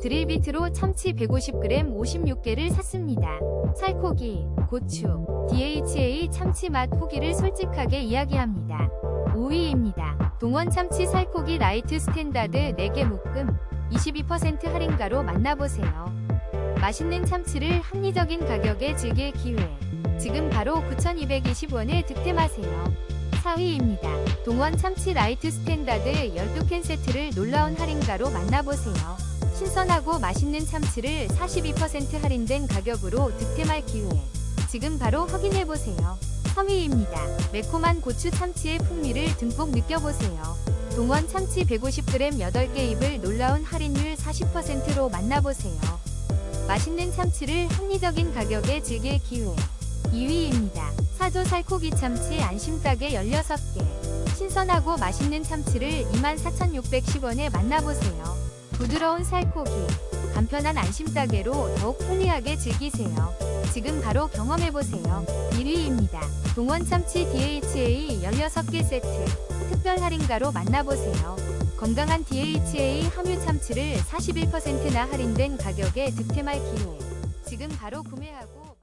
드릴비트로 참치 150g 56개를 샀습니다. 살코기, 고추, DHA 참치 맛 후기를 솔직하게 이야기합니다. 5위입니다. 동원 참치 살코기 라이트 스탠다드 4개 묶음 22% 할인가로 만나보세요. 맛있는 참치를 합리적인 가격에 즐길 기회. 지금 바로 9,220원에 득템하세요. 4위입니다. 동원 참치 라이트 스탠다드 12캔 세트를 놀라운 할인가로 만나보세요. 신선하고 맛있는 참치를 42% 할인된 가격으로 득템할 기회. 지금 바로 확인해보세요. 3위입니다. 매콤한 고추 참치의 풍미를 듬뿍 느껴보세요. 동원 참치 150g 8개 입을 놀라운 할인율 40%로 만나보세요. 맛있는 참치를 합리적인 가격에 즐길 기회. 2위입니다. 사조 살코기 참치 안심 싸게 16개. 신선하고 맛있는 참치를 24,610원에 만나보세요. 부드러운 살코기, 간편한 안심싸게로 더욱 편리하게 즐기세요. 지금 바로 경험해보세요. 1위입니다. 동원 참치 DHA 16개 세트. 특별 할인가로 만나보세요. 건강한 DHA 함유 참치를 41%나 할인된 가격에 득템할 기회. 지금 바로 구매하고